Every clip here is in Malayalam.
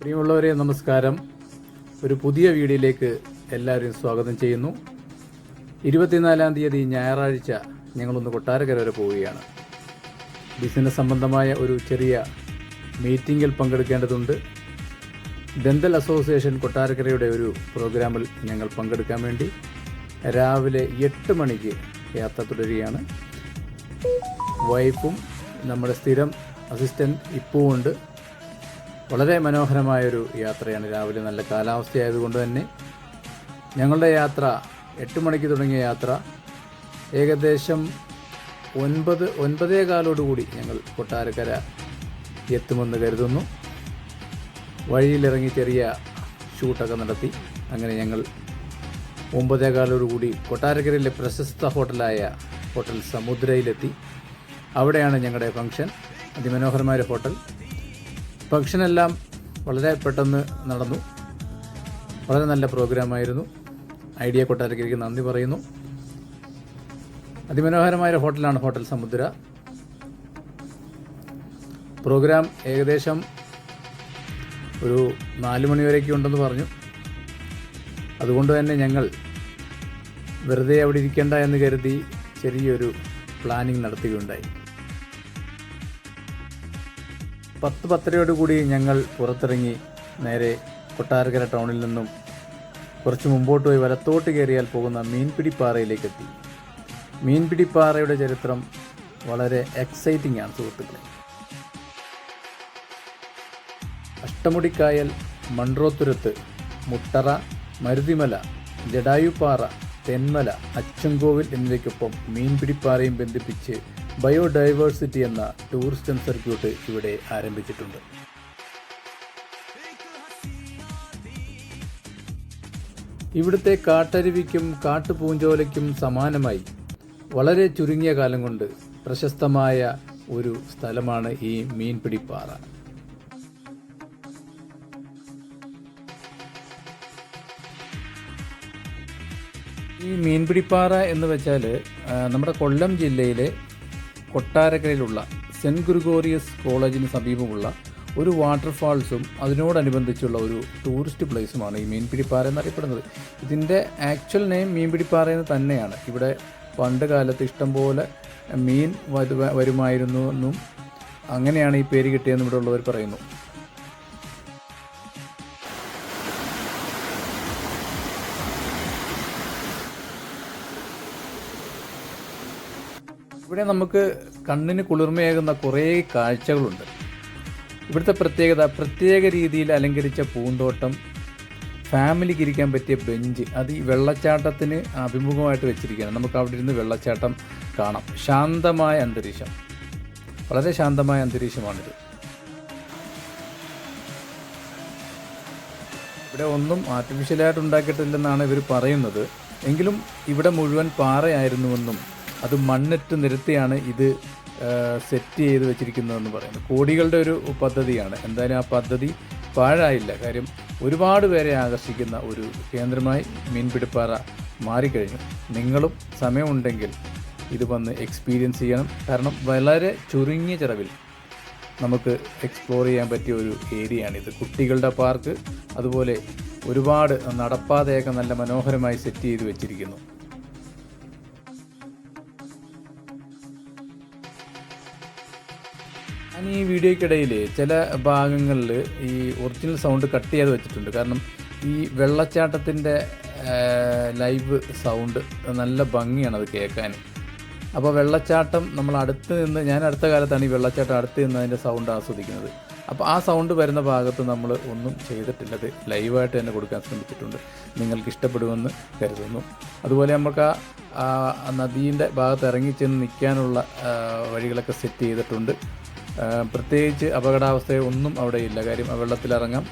പ്രിയമുള്ളവരെ നമസ്കാരം. ഒരു പുതിയ വീഡിയോയിലേക്ക് എല്ലാവരെയും സ്വാഗതം ചെയ്യുന്നു. ഇരുപത്തിനാലാം തീയതി ഞായറാഴ്ച ഞങ്ങളൊന്ന് കൊട്ടാരക്കര വരെ പോവുകയാണ്. ബിസിനസ് സംബന്ധമായ ഒരു ചെറിയ മീറ്റിങ്ങിൽ പങ്കെടുക്കേണ്ടതുണ്ട്. ദന്തൽ അസോസിയേഷൻ കൊട്ടാരക്കരയുടെ ഒരു പ്രോഗ്രാമിൽ ഞങ്ങൾ പങ്കെടുക്കാൻ വേണ്ടി രാവിലെ എട്ട് മണിക്ക് യാത്ര തുടരുകയാണ്. വൈഫും നമ്മുടെ സ്ഥിരം അസിസ്റ്റന്റ് ഇപ്പവും ഉണ്ട്. വളരെ മനോഹരമായൊരു യാത്രയാണ്. രാവിലെ നല്ല കാലാവസ്ഥയായതുകൊണ്ട് തന്നെ ഞങ്ങളുടെ യാത്ര എട്ട് മണിക്ക് തുടങ്ങിയ യാത്ര ഏകദേശം ഒൻപത് ഒൻപതേ കാലോടുകൂടി ഞങ്ങൾ കൊട്ടാരക്കര എത്തുമെന്ന് കരുതുന്നു. വഴിയിലിറങ്ങി ചെറിയ ഷൂട്ടൊക്കെ നടത്തി. അങ്ങനെ ഞങ്ങൾ ഒമ്പതേ കാലോടുകൂടി കൊട്ടാരക്കരയിലെ പ്രശസ്ത ഹോട്ടലായ ഹോട്ടൽ സമുദ്രയിലെത്തി. അവിടെയാണ് ഞങ്ങളുടെ ഫംഗ്ഷൻ. അതിമനോഹരമായ ഹോട്ടൽ. ഫംഗ്ഷനെല്ലാം വളരെ പെട്ടെന്ന് നടന്നു. വളരെ നല്ല പ്രോഗ്രാമായിരുന്നു. ഐഡിയ കൊട്ടാരക്കരയ്ക്ക് നന്ദി പറയുന്നു. അതിമനോഹരമായ ഹോട്ടലാണ് ഹോട്ടൽ സമുദ്ര. പ്രോഗ്രാം ഏകദേശം ഒരു നാല് മണിവരേക്ക് ഉണ്ടെന്ന് പറഞ്ഞു. അതുകൊണ്ട് തന്നെ ഞങ്ങൾ വെറുതെ അവിടെ ഇരിക്കേണ്ട എന്ന് കരുതി ചെറിയൊരു പ്ലാനിങ് നടത്തുകയുണ്ടായി. പത്ത് പത്തരയോടുകൂടി ഞങ്ങൾ പുറത്തിറങ്ങി നേരെ കൊട്ടാരക്കര ടൗണിൽ നിന്നും കുറച്ച് മുമ്പോട്ട് പോയി വലത്തോട്ട് കയറിയാൽ പോകുന്ന മീൻപിടിപ്പാറയിലേക്ക് എത്തി മീൻപിടിപ്പാറയുടെ ചരിത്രം വളരെ എക്സൈറ്റിംഗ് ആണ് സുഹൃത്തുക്കളെ. അഷ്ടമുടിക്കായൽ മൺറോത്തുരത്ത് മുട്ടറ മരുതിമല ജഡായുപ്പാറ തെന്മല അച്ചൻകോവിൽ എന്നിവയ്ക്കൊപ്പം മീൻപിടിപ്പാറയും ബന്ധിപ്പിച്ച് ബയോഡൈവേഴ്സിറ്റി എന്ന ടൂറിസ്റ്റ് സർക്യൂട്ട് ഇവിടെ ആരംഭിച്ചിട്ടുണ്ട്. ഇവിടുത്തെ കാട്ടരുവിക്കും കാട്ടുപൂഞ്ചോലയ്ക്കും സമാനമായി വളരെ ചുരുങ്ങിയ കാലം കൊണ്ട് പ്രശസ്തമായ ഒരു സ്ഥലമാണ് ഈ മീൻപിടിപ്പാറ ഈ മീൻപിടിപ്പാറ എന്ന് വെച്ചാൽ നമ്മുടെ കൊല്ലം ജില്ലയിലെ കൊട്ടാരക്കരയിലുള്ള സെന്റ് ഗ്രിഗോറിയസ് കോളേജിന് സമീപമുള്ള ഒരു വാട്ടർഫാൾസും അതിനോടനുബന്ധിച്ചുള്ള ഒരു ടൂറിസ്റ്റ് പ്ലേസുമാണ് ഈ മീൻപിടിപ്പാറ എന്നറിയപ്പെടുന്നത്. ഇതിന്റെ ആക്ച്വൽ നെയിം മീൻപിടിപ്പാറ എന്ന് തന്നെയാണ്. ഇവിടെ പണ്ട് കാലത്ത് ഇഷ്ടംപോലെ മീൻ വരുമായിരുന്നു എന്നും അങ്ങനെയാണ് ഈ പേര് കിട്ടിയതെന്ന് ഇവിടെ ഉള്ളവർ പറയുന്നു. ഇവിടെ നമുക്ക് കണ്ണിന് കുളിർമയേകുന്ന കുറേ കാഴ്ചകളുണ്ട്. ഇവിടുത്തെ പ്രത്യേകത പ്രത്യേക രീതിയിൽ അലങ്കരിച്ച പൂന്തോട്ടം ഫാമിലിക്ക് ഇരിക്കാൻ പറ്റിയ ബെഞ്ച് അത് ഈ വെള്ളച്ചാട്ടത്തിന് അഭിമുഖമായിട്ട് വെച്ചിരിക്കുകയാണ്. നമുക്ക് അവിടെ ഇരുന്ന് വെള്ളച്ചാട്ടം കാണാം. ശാന്തമായ അന്തരീക്ഷം. വളരെ ശാന്തമായ അന്തരീക്ഷമാണിത്. ഇവിടെ ഒന്നും ആർട്ടിഫിഷ്യലായിട്ട് ഉണ്ടാക്കിയിട്ടില്ലെന്നാണ് ഇവർ പറയുന്നത്. എങ്കിലും ഇവിടെ മുഴുവൻ പാറയായിരുന്നുവെന്നും അത് മണ്ണിട്ട് നിരത്തിയാണ് ഇത് സെറ്റ് ചെയ്ത് വെച്ചിരിക്കുന്നതെന്ന് പറയുന്നത്. കോടികളുടെ ഒരു പദ്ധതിയാണ്. എന്തായാലും ആ പദ്ധതി പാഴായില്ല. കാര്യം ഒരുപാട് പേരെ ആകർഷിക്കുന്ന ഒരു കേന്ദ്രമായി മീൻപിടിപ്പാറ മാറിക്കഴിഞ്ഞു. നിങ്ങളും സമയമുണ്ടെങ്കിൽ ഇത് വന്ന് എക്സ്പീരിയൻസ് ചെയ്യണം. കാരണം വളരെ ചുരുങ്ങിയ ചിലവിൽ നമുക്ക് എക്സ്പ്ലോർ ചെയ്യാൻ പറ്റിയ ഒരു ഏരിയയാണിത്. കുട്ടികളുടെ പാർക്ക് അതുപോലെ ഒരുപാട് നടപ്പാതയൊക്കെ നല്ല മനോഹരമായി സെറ്റ് ചെയ്ത് വെച്ചിരിക്കുന്നു. ഈ വീഡിയോയ്ക്കിടയിൽ ചില ഭാഗങ്ങളിൽ ഈ ഒറിജിനൽ സൗണ്ട് കട്ട് ചെയ്ത് വെച്ചിട്ടുണ്ട്. കാരണം ഈ വെള്ളച്ചാട്ടത്തിന്റെ ലൈവ് സൗണ്ട് നല്ല ഭംഗിയാണ് അത് കേൾക്കാൻ. അപ്പോൾ വെള്ളച്ചാട്ടം നമ്മൾ അടുത്ത് നിന്ന് ഞാൻ അടുത്ത കാലത്താണ് ഈ വെള്ളച്ചാട്ടം അടുത്ത് നിന്ന് അതിന്റെ സൗണ്ട് ആസ്വദിക്കുന്നത്. അപ്പോൾ ആ സൗണ്ട് വരുന്ന ഭാഗത്ത് നമ്മൾ ഒന്നും ചെയ്തിട്ടില്ല. അത് ലൈവായിട്ട് തന്നെ കൊടുക്കാൻ ശ്രമിച്ചിട്ടുണ്ട്. നിങ്ങൾക്ക് ഇഷ്ടപ്പെടുമെന്ന് കരുതുന്നു. അതുപോലെ നമുക്ക് ആ നദീന്റെ ഭാഗത്ത് ഇറങ്ങിച്ചെന്ന് നിൽക്കാനുള്ള വഴികളൊക്കെ സെറ്റ് ചെയ്തിട്ടുണ്ട്. പ്രത്യേകിച്ച് അപകടാവസ്ഥയൊന്നും ഇല്ല. കാര്യം വെള്ളത്തിലിറങ്ങാം.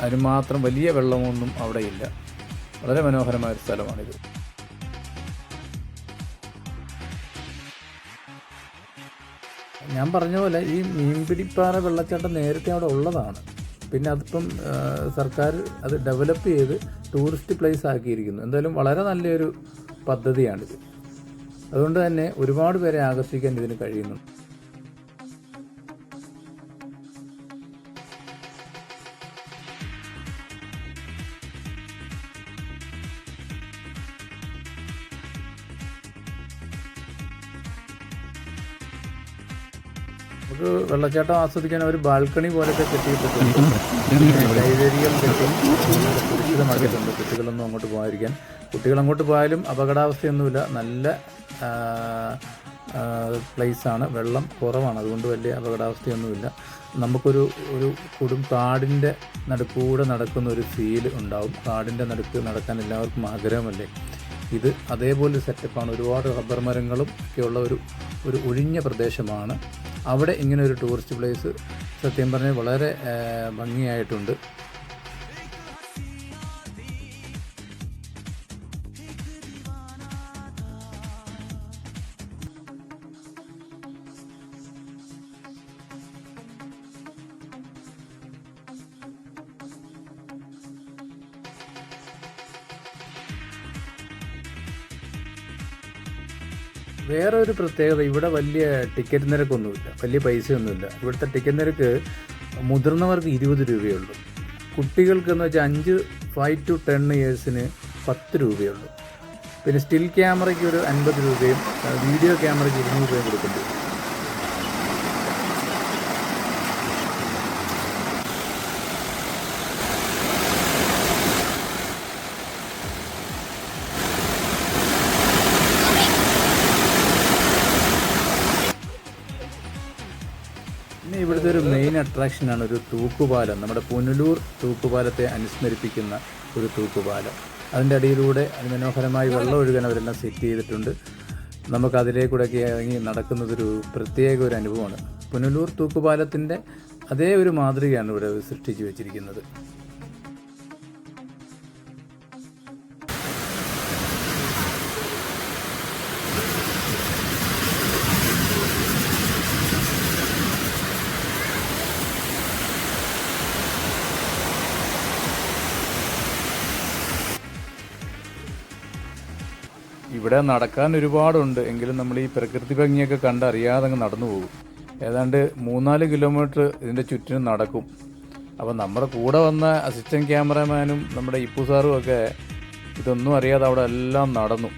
അതിനുമാത്രം വലിയ വെള്ളമൊന്നും അവിടെ ഇല്ല. വളരെ മനോഹരമായ ഒരു സ്ഥലമാണിത്. ഞാൻ പറഞ്ഞ പോലെ ഈ മീൻപിടിപ്പാറ വെള്ളച്ചാട്ടം നേരത്തെ അവിടെ ഉള്ളതാണ്. പിന്നെ അതിപ്പം സർക്കാർ അത് ഡെവലപ്പ് ചെയ്ത് ടൂറിസ്റ്റ് പ്ലേസ് ആക്കിയിരിക്കുന്നു. എന്തായാലും വളരെ നല്ലൊരു പദ്ധതിയാണിത്. അതുകൊണ്ട് തന്നെ ഒരുപാട് പേരെ ആകർഷിക്കാൻ ഇതിന് കഴിയുന്നു നമുക്ക് വെള്ളച്ചാട്ടം ആസ്വദിക്കാൻ ഒരു ബാൽക്കണി പോലൊക്കെ കെട്ടിയിട്ടുണ്ട് കുട്ടികളൊന്നും അങ്ങോട്ട് പോകാതിരിക്കാൻ. കുട്ടികൾ അങ്ങോട്ട് പോയാലും അപകടാവസ്ഥയൊന്നുമില്ല. നല്ല പ്ലേസാണ്. വെള്ളം കുറവാണ്. അതുകൊണ്ട് വലിയ അപകടാവസ്ഥയൊന്നുമില്ല. നമുക്കൊരു ഒരു കൊടും കാടിന്റെ നടുക്കൂടെ നടക്കുന്ന ഒരു ഫീൽ ഉണ്ടാവും. കാടിന്റെ നടുക്ക് നടക്കാൻ എല്ലാവർക്കും ആഗ്രഹമല്ലേ? ഇത് അതേപോലെ സെറ്റപ്പാണ് ഒരുപാട് റബ്ബർ മരങ്ങളും ഒക്കെയുള്ള ഒരു ഒരു ഒഴിഞ്ഞ പ്രദേശമാണ്. അവിടെ ഇങ്ങനെ ഒരു ടൂറിസ്റ്റ് പ്ലേസ് സത്യം പറഞ്ഞാൽ വളരെ ഭംഗിയായിട്ടുണ്ട്. വേറെ ഒരു പ്രത്യേകത ഇവിടെ വലിയ ടിക്കറ്റ് നിരക്കൊന്നുമില്ല വലിയ പൈസയൊന്നുമില്ല. ഇവിടുത്തെ ടിക്കറ്റ് നിരക്ക് മുതിർന്നവർക്ക് ഇരുപത് രൂപയുള്ളൂ. കുട്ടികൾക്ക് എന്ന് വെച്ചാൽ അഞ്ച് ഫൈവ് ടു ടെൻ ഇയേഴ്സിന് പത്ത് രൂപയുള്ളൂ. പിന്നെ സ്റ്റിൽ ക്യാമറയ്ക്ക് ഒരു അൻപത് രൂപയും വീഡിയോ ക്യാമറയ്ക്ക് ഇരുന്നൂറ് രൂപയും കൊടുക്കേണ്ടി ഒരു മെയിൻ അട്രാക്ഷനാണ് ഒരു തൂക്കുപാലം. നമ്മുടെ പുനലൂർ തൂക്കുപാലത്തെ അനുസ്മരിപ്പിക്കുന്ന ഒരു തൂക്കുപാലം. അതിന്റെ അടിയിലൂടെ അതിമനോഹരമായി വെള്ളം ഒഴുകാൻ അവരെല്ലാം സെറ്റ് ചെയ്തിട്ടുണ്ട്. നമുക്ക് അതിലേക്കൂടെയൊക്കെ ഇറങ്ങി നടക്കുന്നതൊരു പ്രത്യേക ഒരു അനുഭവമാണ്. പുനലൂർ തൂക്കുപാലത്തിന്റെ അതേ ഒരു മാതൃകയാണ് ഇവിടെ സൃഷ്ടിച്ചു വെച്ചിരിക്കുന്നത്. ഇവിടെ നടക്കാൻ ഒരുപാടുണ്ട്. എങ്കിലും നമ്മൾ ഈ പ്രകൃതി ഭംഗിയൊക്കെ കണ്ട് അറിയാതെ അങ്ങ് നടന്നു പോകും. ഏതാണ്ട് മൂന്നാൽ കിലോമീറ്റർ ഇതിന്റെ ചുറ്റിനും നടക്കും. അപ്പോൾ നമ്മുടെ കൂടെ വന്ന അസിസ്റ്റന്റ് ക്യാമറമാനും നമ്മുടെ ഇപ്പു സാറും ഒക്കെ ഇതൊന്നും അറിയാതെ അവിടെ എല്ലാം നടന്നു.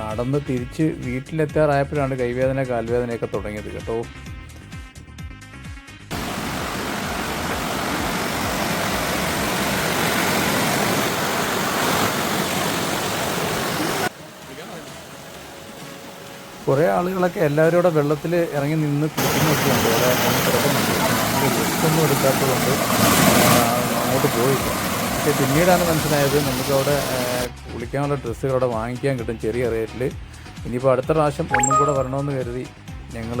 നടന്ന് തിരിച്ച് വീട്ടിലെത്താറായപ്പോഴാണ് കൈവേദന കാൽവേദനയൊക്കെ തുടങ്ങിയത് കേട്ടോ. കുറേ ആളുകളൊക്കെ എല്ലാവരും കൂടെ വെള്ളത്തിൽ ഇറങ്ങി നിന്ന് കുളിക്കുന്നൊക്കെയുണ്ട് അവിടെ ഇറങ്ങി കിടക്കുന്നുണ്ട്. ഒന്നും എടുക്കാത്തതുകൊണ്ട് അങ്ങോട്ട് പോയില്ല. പക്ഷേ പിന്നീടാണ് മനസ്സിലായത് നമുക്കവിടെ കുളിക്കാനുള്ള ഡ്രസ്സുകൾ അവിടെ വാങ്ങിക്കാൻ കിട്ടും ചെറിയ റേറ്റിൽ. ഇനിയിപ്പോൾ അടുത്ത പ്രാവശ്യം ഒന്നും കൂടെ വരണമെന്ന് കരുതി ഞങ്ങൾ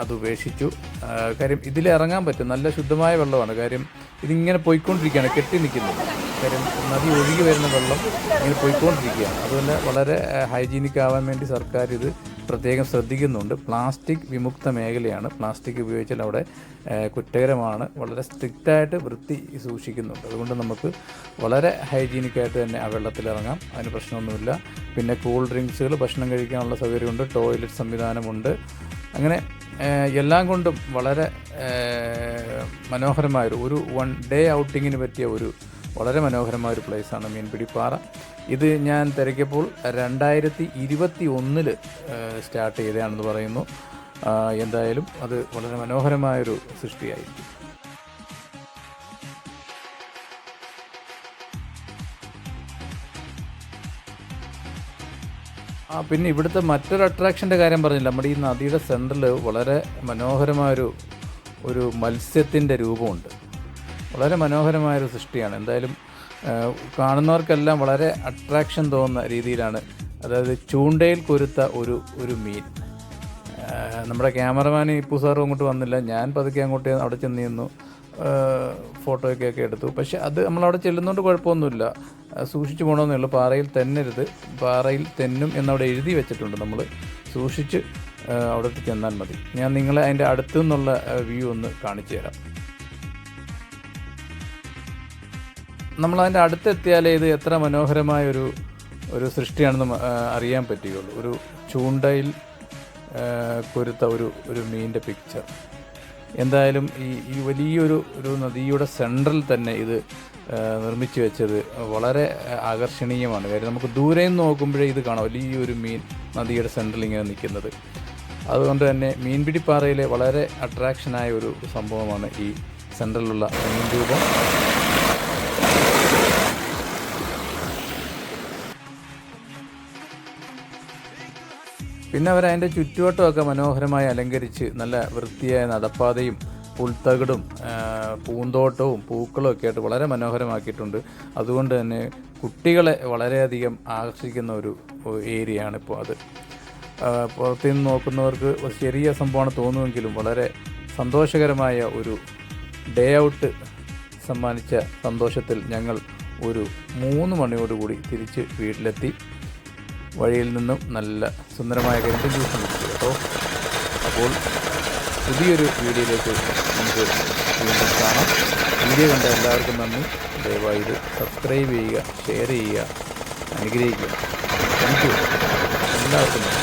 അത് ഉപേക്ഷിച്ചു. കാര്യം ഇതിൽ ഇറങ്ങാൻ പറ്റും. നല്ല ശുദ്ധമായ വെള്ളമാണ്. കാര്യം ഇതിങ്ങനെ പോയിക്കൊണ്ടിരിക്കുകയാണ്. കെട്ടി നിൽക്കുന്നത്. കാര്യം നദി ഒഴുകി വരുന്ന വെള്ളം ഇങ്ങനെ പോയിക്കൊണ്ടിരിക്കുകയാണ്. അതുപോലെ വളരെ ഹൈജീനിക് ആവാൻ വേണ്ടി സർക്കാർ ഇത് പ്രത്യേകം ശ്രദ്ധിക്കുന്നുണ്ട്. പ്ലാസ്റ്റിക് വിമുക്ത മേഖലയാണ്. പ്ലാസ്റ്റിക് ഉപയോഗിച്ചാൽ അവിടെ കുറ്റകരമാണ്. വളരെ സ്ട്രിക്റ്റായിട്ട് വൃത്തി സൂക്ഷിക്കുന്നുണ്ട്. അതുകൊണ്ട് നമുക്ക് വളരെ ഹൈജീനിക്കായിട്ട് തന്നെ ആ വെള്ളത്തിലിറങ്ങാം. അതിന് പ്രശ്നമൊന്നുമില്ല. പിന്നെ കൂൾ ഡ്രിങ്ക്സുകൾ ഭക്ഷണം കഴിക്കാനുള്ള സൗകര്യമുണ്ട്. ടോയ്ലറ്റ് സംവിധാനമുണ്ട്. അങ്ങനെ എല്ലാം കൊണ്ടും വളരെ മനോഹരമായൊരു ഒരു വൺ ഡേ ഔട്ടിങ്ങിന് പറ്റിയ ഒരു വളരെ മനോഹരമായ ഒരു പ്ലേസാണ് മീൻപിടിപ്പാറ. ഇത് ഞാൻ തിരക്കിയപ്പോൾ രണ്ടായിരത്തി ഇരുപത്തി ഒന്നിൽ സ്റ്റാർട്ട് ചെയ്തതാണെന്ന് പറയുന്നു. എന്തായാലും അത് വളരെ മനോഹരമായൊരു സൃഷ്ടിയായി. ആ പിന്നെ ഇവിടുത്തെ മറ്റൊരു അട്രാക്ഷന്റെ കാര്യം പറഞ്ഞില്ല. നമ്മുടെ ഈ നദിയുടെ സെന്ററിൽ വളരെ മനോഹരമായൊരു ഒരു മത്സ്യത്തിന്റെ രൂപമുണ്ട്. വളരെ മനോഹരമായൊരു സൃഷ്ടിയാണ്. എന്തായാലും കാണുന്നവർക്കെല്ലാം വളരെ അട്രാക്ഷൻ തോന്നുന്ന രീതിയിലാണ് അതായത് ചൂണ്ടയിൽ കൊരുത്ത ഒരു ഒരു മീൻ. നമ്മുടെ ക്യാമറമാൻ ഇപ്പു സാറും അങ്ങോട്ട് വന്നില്ല. ഞാൻ പതുക്കെ അങ്ങോട്ട് അവിടെ ചെന്ന് നിന്നു. ഫോട്ടോയൊക്കെ ഒക്കെ എടുത്തു. പക്ഷെ അത് നമ്മളവിടെ ചെല്ലുന്നതുകൊണ്ട് കുഴപ്പമൊന്നുമില്ല. സൂക്ഷിച്ചു പോകണമെന്നേ ഉള്ളൂ. പാറയിൽ തെന്നരുത്. പാറയിൽ തെന്നും എന്നവിടെ എഴുതി വെച്ചിട്ടുണ്ട് നമ്മൾ സൂക്ഷിച്ച് അവിടെ ചെന്നാൽ മതി. ഞാൻ നിങ്ങളെ അതിന്റെ അടുത്തു നിന്നുള്ള വ്യൂ ഒന്ന് കാണിച്ചു തരാം. നമ്മളതിന്റെ അടുത്തെത്തിയാലേ ഇത് എത്ര മനോഹരമായ ഒരു ഒരു സൃഷ്ടിയാണെന്ന് അറിയാൻ പറ്റുകയുള്ളൂ. ഒരു ചൂണ്ടയിൽ കൊരുത്ത ഒരു ഒരു മീനിന്റെ പിക്ചർ എന്തായാലും ഈ ഈ വലിയൊരു ഒരു നദിയുടെ സെൻട്രൽ തന്നെ ഇത് നിർമ്മിച്ചു വെച്ചത് വളരെ ആകർഷണീയമാണ്. കാര്യം നമുക്ക് ദൂരെ നിന്ന് നോക്കുമ്പോഴേ ഇത് കാണാം. വലിയൊരു മീൻ നദിയുടെ സെൻട്രൽ ഇങ്ങനെ നിൽക്കുന്നത്. അതുകൊണ്ട് തന്നെ മീൻപിടിപ്പാറയിലെ വളരെ അട്രാക്ഷനായ ഒരു സംഭവമാണ് ഈ സെൻട്രലിലുള്ള മീൻ രൂപം. പിന്നെ അവർ അതിന്റെ ചുറ്റുവട്ടമൊക്കെ മനോഹരമായി അലങ്കരിച്ച് നല്ല വൃത്തിയായ നടപ്പാതയും പുൽത്തകിടും പൂന്തോട്ടവും പൂക്കളും ഒക്കെ ആയിട്ട് വളരെ മനോഹരമാക്കിയിട്ടുണ്ട്. അതുകൊണ്ട് തന്നെ കുട്ടികളെ വളരെയധികം ആകർഷിക്കുന്ന ഒരു ഏരിയയാണ് ഇപ്പോൾ അത്. പുറത്തു നിന്ന് നോക്കുന്നവർക്ക് ചെറിയ സംഭവമാണ് തോന്നുമെങ്കിലും വളരെ സന്തോഷകരമായ ഒരു ഡേ ഔട്ട് സമ്മാനിച്ച സന്തോഷത്തിൽ ഞങ്ങൾ ഒരു മൂന്ന് മണിയോടുകൂടി തിരിച്ച് വീട്ടിലെത്തി. വഴിയിൽ നിന്നും നല്ല സുന്ദരമായ കരിമ്പൻ ജ്യൂസ് അപ്പോൾ കേട്ടോ. അപ്പോൾ പുതിയൊരു വീഡിയോയിലേക്ക് നമുക്ക് വീണ്ടും കാണാം. വീഡിയോ കണ്ട എല്ലാവർക്കും നന്ദി. ദയവായി ഇത് സബ്സ്ക്രൈബ് ചെയ്യുക ഷെയർ ചെയ്യുക അനുഗ്രഹിക്കുക. താങ്ക് യു എല്ലാവർക്കും നന്ദി.